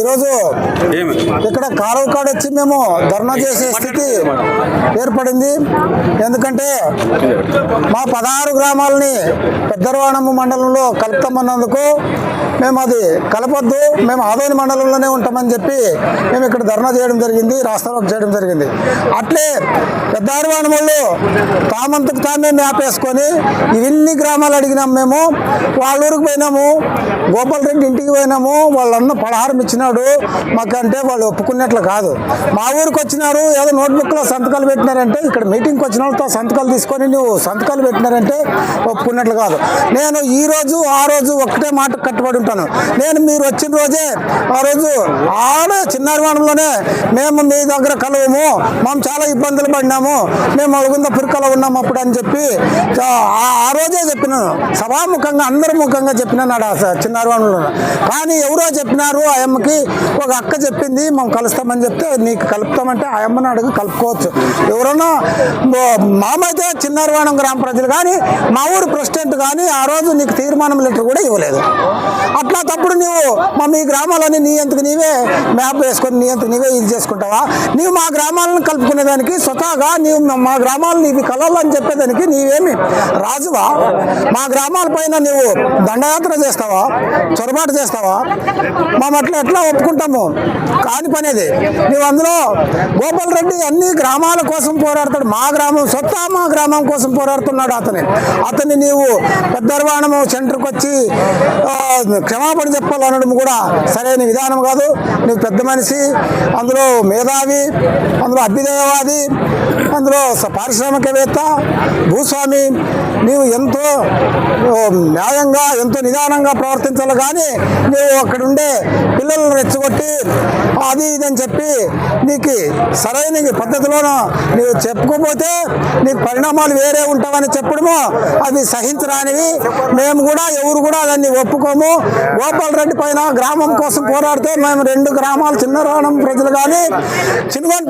ఈరోజు ఇక్కడ కాలువ వచ్చి మేము ధర్నా చేసే స్థితి ఏర్పడింది. ఎందుకంటే మా పదహారు గ్రామాలని పెద్దరవాణము మండలంలో కలుపుతామన్నందుకు మేము అది కలపొద్దు మేము ఆదోని మండలంలోనే ఉంటామని చెప్పి మేము ఇక్కడ ధర్నా చేయడం జరిగింది రాస్తారోకు చేయడం జరిగింది. అట్లే పెద్దారవాణం వాళ్ళు తామంతకు తామే మ్యాప్ వేసుకొని ఇవన్నీ గ్రామాలు అడిగినాం మేము వాళ్ళ ఊరికి పోయినాము గోపాల్ రెడ్డి ఇంటికి పోయినాము వాళ్ళన్న పలహారం ఇచ్చినాడు మాకంటే వాళ్ళు ఒప్పుకున్నట్లు కాదు. మా ఊరికి వచ్చినారు ఏదో నోట్బుక్లో సంతకాలు పెట్టినారంటే ఇక్కడ మీటింగ్కి వచ్చిన వాళ్ళతో సంతకాలు తీసుకొని నువ్వు సంతకాలు పెట్టినారంటే ఒప్పుకున్నట్లు కాదు. నేను ఈ రోజు ఆ రోజు ఒక్కటే మాట కట్టుబడి ఉంటాను నేను మీరు వచ్చిన రోజే ఆ రోజు ఆడ చిన్నారివాణంలోనే మేము మీ దగ్గర కలవము. మేము చాలా ఇబ్బందులు పడినాము. మేము అడుగుంద పురికలో ఉన్నాము అప్పుడు అని చెప్పి ఆ- ఆ రోజే చెప్పినాను సభాముఖంగా అందరి ముఖంగా చెప్పినాను ఆడ చిన్నారివాణంలో కానీ ఎవరో చెప్పినారు ఆ అమ్మకి ఒక అక్క చెప్పింది మేము కలుస్తామని చెప్తే నీకు కలుపుతామంటే ఆ అమ్మని అడుగు కలుపుకోవచ్చు. ఎవరన్నా మామైతే చిన్నారివాణం గ్రామ ప్రజలు కానీ మా ఊరు ప్రెసిడెంట్ కానీ ఆ రోజు నీకు తీర్మానం లెటర్ కూడా ఇవ్వలేదు. అట్లా తప్పుడు నువ్వు మా మీ గ్రామాలని నీ అంతకు నీవే మ్యాప్ వేసుకొని నీ అంతకు నీవే ఇది చేసుకుంటావా? నీవు మా గ్రామాలను కలుపుకునేదానికి స్వతహాగా నీవు మా- గ్రామాలను ఇవి కలవాలని చెప్పేదానికి నీవేమి రాజువా? మా గ్రామాల పైన నువ్వు దండయాత్ర చేస్తావా? చొరబాటు చేస్తావా? మా అట్లా ఎట్లా ఒప్పుకుంటాము? కాని పనేది నువ్వు అందులో గోపాల్ రెడ్డి అన్ని గ్రామాల కోసం పోరాడతాడు. మా గ్రామం సొత్త మా గ్రామం కోసం పోరాడుతున్నాడు అతని. అతన్ని నీవు పెద్దర్వాణము సెంటర్కి వచ్చి క్షమాపణ చెప్పాలి చెప్పాలనడం కూడా సరైన విధానం కాదు. నువ్వు పెద్ద మనిషి అందులో మేధావి అందులో అభ్యుదయవాది అందులో స- పారిశ్రామికవేత్త భూస్వామి నీవు ఎంతో న్యాయంగా ఎంతో నిదానంగా ప్రవర్తించాలి కానీ నువ్వు అక్కడ ఉండే పిల్లలను రెచ్చగొట్టి అది ఇది అని చెప్పి నీకు సరైన పద్ధతిలోనూ నీవు చెప్పుకోపోతే నీకు పరిణామాలు వేరే ఉంటావని చెప్పడము అవి సహించరానివి. మేము కూడా ఎవరు కూడా దాన్ని ఒప్పుకోము. గోపాల్ రెడ్డి పైన గ్రామం కోసం పోరాడితే మేము రెండు గ్రామాలు చిన్నరాణం ప్రజలు కానీ చిన్నగొండ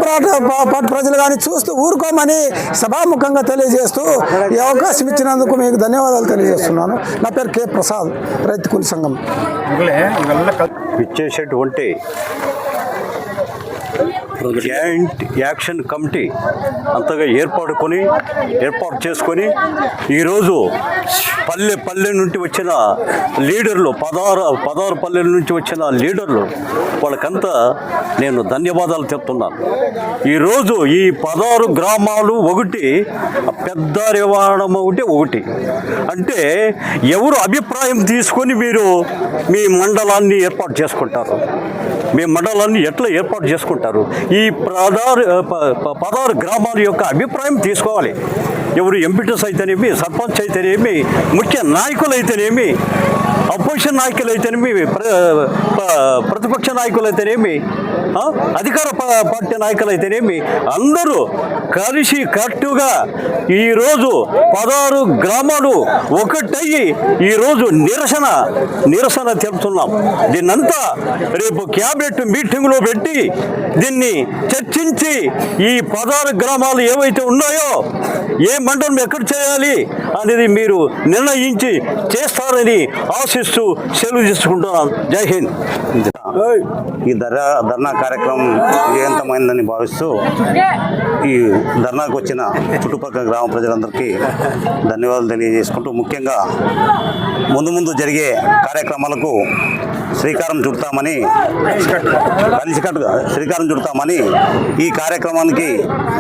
ప్రజలు కానీ చూస్తూ ఊరుకోమని సభాముఖంగా తెలియజేస్తూ ఈ అవకాశం ఇచ్చినందుకు మీకు ధన్యవాదాలు తెలియజేస్తున్నాను. నా పేరు కె ప్రసాద్ రైతు కూలి సంఘం. ఇచ్చేసేటువంటి జాయింట్ యాక్షన్ కమిటీ అంతగా ఏర్పాటుకొని ఏర్పాటు చేసుకొని ఈరోజు పల్లె పల్లె నుండి వచ్చిన లీడర్లు పదహారు పదహారు పల్లెల నుంచి వచ్చిన లీడర్లు వాళ్ళకంతా నేను ధన్యవాదాలు చెప్తున్నాను. ఈరోజు ఈ పదహారు గ్రామాలు ఒకటి పెద్ద రివాణం ఒకటి ఒకటి. అంటే ఎవరు అభిప్రాయం తీసుకొని మీరు మీ మండలాన్ని ఏర్పాటు చేసుకుంటారు? మీ మండలాన్ని ఎట్లా ఏర్పాటు చేసుకుంటారు? ఈ పదారు పదారు పదహారు గ్రామాల యొక్క అభిప్రాయం తీసుకోవాలి. ఎవరు ఎంపీటీస్ అయితేనేమి సర్పంచ్ అయితేనేమి ముఖ్య నాయకులు అయితేనేమి అపోజిషన్ నాయకులు అయితేనేమి ప్ర- ప్రతిపక్ష నాయకులు అయితేనేమి అధికార ప- పార్టీ నాయకులు అయితేనేమి అందరూ కలిసి కట్టుగా ఈరోజు పదహారు గ్రామాలు ఒకటయ్యి ఈరోజు నిరసన నిరసన తెలుపుతున్నాం దీన్నంతా రేపు క్యాబినెట్ మీటింగ్లో పెట్టి దీన్ని చర్చించి ఈ పదహారు గ్రామాలు ఏవైతే ఉన్నాయో ఏ మండలం ఎక్కడ చేయాలి అనేది మీరు నిర్ణయించి చేస్తారని ఆశ ఆశిస్తూ సెలవు తీసుకుంటున్నాను జై హింద్. ఈ ధర్నా ధర్నా కార్యక్రమం విజయవంతమైందని భావిస్తూ ఈ ధర్నాకు వచ్చిన చుట్టుపక్కల గ్రామ ప్రజలందరికీ ధన్యవాదాలు తెలియజేసుకుంటూ ముఖ్యంగా ముందు ముందు జరిగే కార్యక్రమాలకు శ్రీకారం చుడతామని కలిసికట్టు శ్రీకారం చుడతామని ఈ కార్యక్రమానికి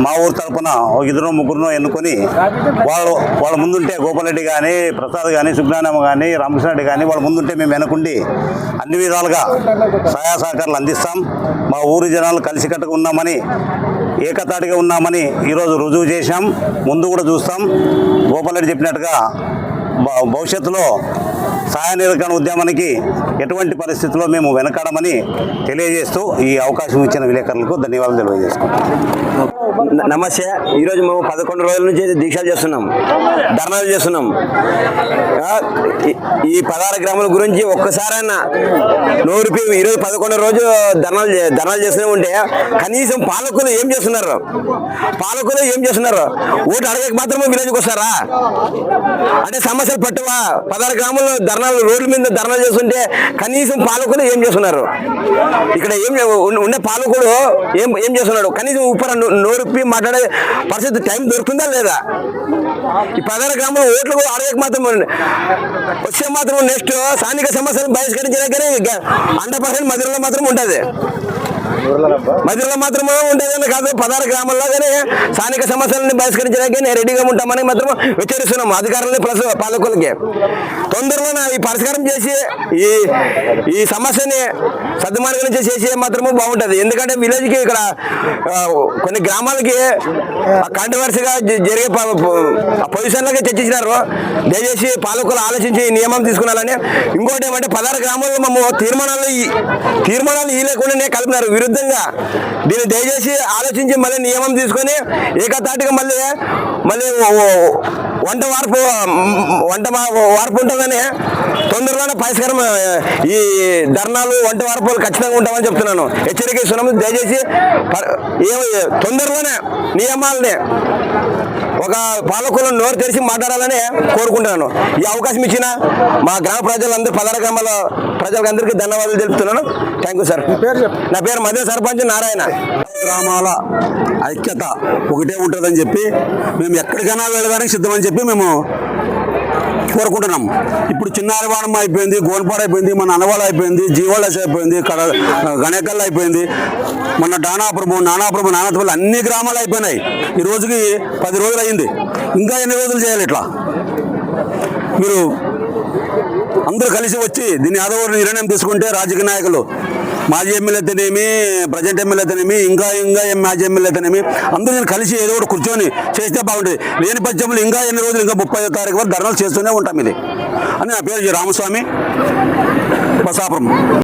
మా ఊరు తరపున ఒక ఇద్దరు ముగ్గురును ఎన్నుకొని వాళ్ళు వాళ్ళ ముందుంటే గోపాలరెడ్డి కానీ ప్రసాద్ కానీ సుజ్ఞానమ్మ కానీ రామకృష్ణరెడ్డి కానీ వాళ్ళ ముందుంటే మేము వెనకుండి అన్ని విధాలుగా సహాయ సహకారాలు అందిస్తాం. మా ఊరి జనాలు కలిసికట్టుగా ఉన్నామని ఏకతాటిగా ఉన్నామని ఈరోజు రుజువు చేశాం. ముందు కూడా చూస్తాం. గోపాల్ చెప్పినట్టుగా భవిష్యత్తులో సహాయ నిరకరణ ఉద్యమానికి ఎటువంటి పరిస్థితుల్లో మేము వెనకాడమని తెలియజేస్తూ ఈ అవకాశం ఇచ్చిన విలేకరులకు ధన్యవాదాలు తెలియజేసుకుంటాం నమస్తే. ఈరోజు మేము పదకొండు రోజుల నుంచి దీక్షలు చేస్తున్నాం. ధర్నాలు చేస్తున్నాం. ఈ- పదహారు గ్రాముల గురించి ఒక్కసారైనా నూరుపి ఈరోజు పదకొండు రోజు ధర్నాలు చే- ధర్నాలు చేస్తూనే ఉంటే కనీసం పాలకులు ఏం చేస్తున్నారు? పాలకులు ఏం చేస్తున్నారు? ఓటు అడగక మాత్రమే విలేజ్కి వస్తారా? అంటే సమస్యలు పట్టవా? పదహారు గ్రాములు ధర్నాలు రోడ్ల మీద ధర్నాలు చేస్తుంటే కనీసం పాలకులు ఏం చేస్తున్నారు? ఇక్కడ ఏం ఉండే పాలకుడు ఏం ఏం చేస్తున్నాడు? కనీసం ఉప్పర నో- దొరికి మాట్లాడే పరిస్థితి టైం దొరుకుతుందా లేదా? ఈ పదహారు గ్రాములు ఓట్లు కూడా అడగక మాత్రం వచ్చే మాత్రం నెక్స్ట్ స్థానిక సమస్యలు బహిష్కరించడానికి హండ్రెడ్ పర్సెంట్ మధురలో మాత్రం ఉంటుంది. మధ్యలో మాత్రమే ఉండేదని కాదు. పదహారు గ్రామాల్లో కానీ స్థానిక సమస్యలను బహిష్కరించడానికి నేను రెడీగా ఉంటామని మాత్రం హెచ్చరిస్తున్నాము అధికారులని ప్లస్ పాలకులకి. తొందరలో ఈ పరిష్కారం చేసి ఈ ఈ సమస్యని సద్దుమార్గం చేసి మాత్రము బాగుంటుంది. ఎందుకంటే విలేజ్కి ఇక్కడ కొన్ని గ్రామాలకి కాంట్రవర్సీగా జరిగే పొజిషన్లకి చర్చించినారు. దయచేసి పాలకులు ఆలోచించి నియమం తీసుకున్నారని. ఇంకోటి ఏమంటే పదహారు గ్రామాల్లో మేము తీర్మానాలు తీర్మానాలు ఈ లేకుండానే కలిపినారు. విరుద్ధంగా దీన్ని దయచేసి ఆలోచించి మళ్ళీ నియమం తీసుకొని ఏకతాటిగా మళ్ళీ మళ్ళీ వంట వార్పు వంట మా- వార్పు ఉంటుందని తొందరలోనే పరిష్కారం ఈ ధర్నాలు వంట వార్పులు ఖచ్చితంగా ఉంటామని చెప్తున్నాను. హెచ్చరిక ఇస్తున్నాము. దయచేసి ఏ- తొందరలోనే నియమాలని ఒక పాలకులను నోరు తెరిచి మాట్లాడాలని కోరుకుంటున్నాను. ఈ అవకాశం ఇచ్చిన మా గ్రామ ప్రజలందరూ పదహారు గ్రామాల ప్రజలందరికీ ధన్యవాదాలు తెలుపుతున్నాను. థ్యాంక్ యూ సార్ నా పేరు మధ్య సర్పంచ్ నారాయణ. గ్రామాల ఐక్యత ఒకటే ఉంటుందని చెప్పి మేము ఎక్కడికైనా వెళ్ళడానికి సిద్ధమని చెప్పి మేము కోరుకుంటున్నాం. ఇప్పుడు చిన్నారివాడం అయిపోయింది గోన్పాడు అయిపోయింది మన అనవాళ్ళు అయిపోయింది జీవాళస్ అయిపోయింది కడ గణేకల్ అయిపోయింది. మన డానాపురము నానాపురము నానాపురం అన్ని గ్రామాలు అయిపోయినాయి. ఈ రోజుకి పది రోజులు అయింది ఇంకా ఎన్ని రోజులు చేయాలి ఇట్లా? మీరు అందరూ కలిసి వచ్చి దీన్ని ఏదో నిర్ణయం తీసుకుంటే రాజకీయ నాయకులు మాజీ ఎమ్మెల్యే అయితేనేమి ప్రజెంట్ ఎమ్మెల్యే అయితేనేమి ఇంకా ఇంకా మాజీ ఎమ్మెల్యే అయితేనేమి అందరూ నేను కలిసి ఏదో ఒకటి కూర్చొని చేస్తే బాగుంటుంది. లేని పక్షంలో ఇంకా ఎన్ని రోజులు ఇంకా ముప్పై తారీఖు వరకు ధర్నాలు చేస్తూనే ఉంటాం ఇది. అని నా పేరు రామస్వామి. బసాపురం.